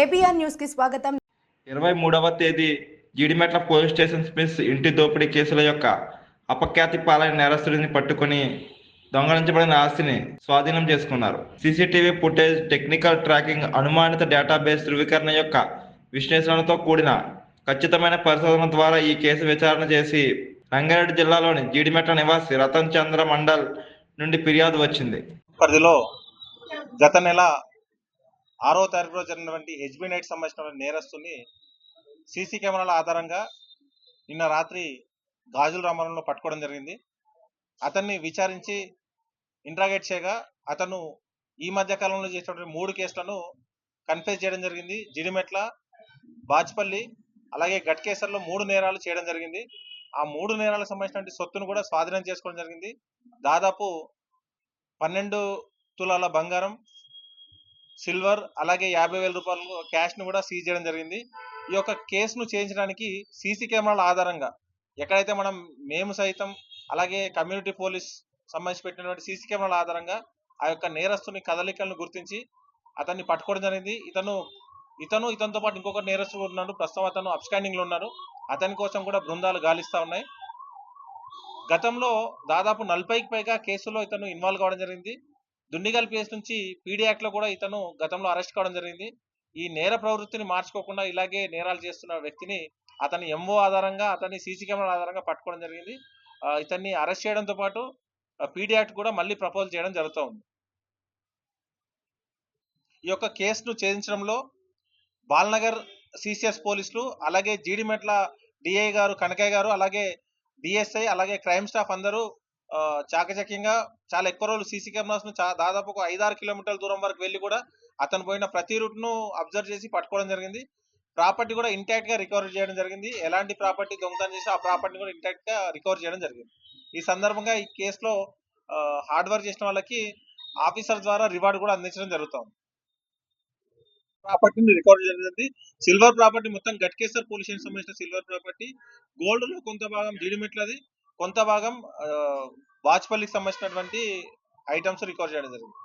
KBR న్యూస్కి స్వాగతం. ఇరవై మూడవ తేదీ జీడిమెట్ల పోలీస్ స్టేషన్ స్మిత్ ఇంటి దోపిడీ కేసుల యొక్క అపఖ్యాతి పాలైన నేరస్తుడిని పట్టుకొని దొంగలించబడిన ఆస్తిని స్వాధీనం చేసుకున్నారు. సీసీటీవీ ఫుటేజ్ టెక్నికల్ ట్రాకింగ్ అనుమానిత డేటాబేస్ ధృవీకరణ యొక్క విశ్లేషణలతో కూడిన ఖచ్చితమైన పరిశోధన ద్వారా ఈ కేసు విచారణ చేసి రంగారెడ్డి జిల్లాలోని జీడిమెట్ల నివాసి రతన్ చంద్ర మండల్ నుండి ఫిర్యాదు వచ్చింది. పరిధిలో గత నెల ఆరో తారీఖులో జరిగినటువంటి హెచ్బి నైట్ సంబంధించిన నేరస్తుని సీసీ కెమెరాల ఆధారంగా నిన్న రాత్రి గాజుల రామారంలో పట్టుకోవడం జరిగింది. అతన్ని విచారించి ఇంట్రాగేట్ చేయగా అతను ఈ మధ్య కాలంలో చేసినటువంటి మూడు కేసులను కన్ఫ్యూజ్ చేయడం జరిగింది. జిడిమెట్ల బాజ్పల్లి అలాగే గట్కేసర్లో మూడు నేరాలు చేయడం జరిగింది. ఆ మూడు నేరాలకు సంబంధించిన సొత్తును కూడా స్వాధీనం చేసుకోవడం జరిగింది. దాదాపు పన్నెండు తులాల బంగారం సిల్వర్ అలాగే యాభై వేల రూపాయలు క్యాష్ను కూడా సీజ్ చేయడం జరిగింది. ఈ యొక్క కేసును చేయించడానికి సీసీ కెమెరాల ఆధారంగా ఎక్కడైతే మనం మేము సైతం అలాగే కమ్యూనిటీ పోలీస్ సంబంధించి పెట్టినటువంటి సీసీ కెమెరాల ఆధారంగా ఆ యొక్క నేరస్తుని కదలికలను గుర్తించి అతన్ని పట్టుకోవడం జరిగింది. ఇతను ఇతను ఇతనితో పాటు ఇంకొక నేరస్తుడు ఉన్నాడు. ప్రస్తుతం అతను అప్స్టాండింగ్లో ఉన్నారు అతని కోసం కూడా బృందాలు గాలిస్తా ఉన్నాయి. గతంలో దాదాపు నలభైకి పైగా కేసులో ఇతను ఇన్వాల్వ్ కావడం జరిగింది. దుండిగల్ కేసు నుంచి పీడీ యాక్ట్లో కూడా ఇతను గతంలో అరెస్ట్ కావడం జరిగింది. ఈ నేర ప్రవృత్తిని మార్చుకోకుండా ఇలాగే నేరాలు చేస్తున్న వ్యక్తిని అతని ఎంఓ ఆధారంగా అతని సీసీ కెమెరా ఆధారంగా పట్టుకోవడం జరిగింది. ఇతన్ని అరెస్ట్ చేయడంతో పాటు పీడీ యాక్ట్ కూడా మళ్ళీ ప్రపోజ్ చేయడం జరుగుతూ ఉంది. ఈ యొక్క కేసును ఛేదించడంలో బాల్నగర్ సిసిఎస్ పోలీసులు అలాగే జీడిమెట్ల డిఐ గారు కనకయ్య గారు అలాగే డిఎస్ఐ అలాగే క్రైమ్ స్టాఫ్ అందరూ చాకచక్యంగా చాలా ఎక్కువ రోజులు సీసీ కెమెరాస్ను చా- దాదాపు ఒక ఐదారు కిలోమీటర్ల దూరం వరకు వెళ్ళి కూడా అతను పోయిన ప్రతి రూట్ను అబ్జర్వ్ చేసి పట్టుకోవడం జరిగింది. ప్రాపర్టీ కూడా ఇంటాక్ట్గా రికవర్ చేయడం జరిగింది. ఎలాంటి ప్రాపర్టీ దొంగతనం చేసి ఆ ప్రాపర్టీ కూడా ఇంటాక్ట్గా రికవర్ చేయడం జరిగింది. ఈ సందర్భంగా ఈ కేసులో హార్డ్ వర్క్ చేసిన వాళ్ళకి ఆఫీసర్ ద్వారా రివార్డ్ కూడా అందించడం జరుగుతుంది. ప్రాపర్టీని రికవర్ చేయడం జరిగింది. సిల్వర్ ప్రాపర్టీ మొత్తం గట్కేశ్వర్ పోలీస్ స్టేషన్ సంబంధించిన సిల్వర్ ప్రాపర్టీ. గోల్డ్లో కొంత భాగం జీడిమెట్లది కొంత భాగం వాచ్పల్లికి సంబంధించినటువంటి ఐటమ్స్ రికార్డ్ చేయడం జరిగింది.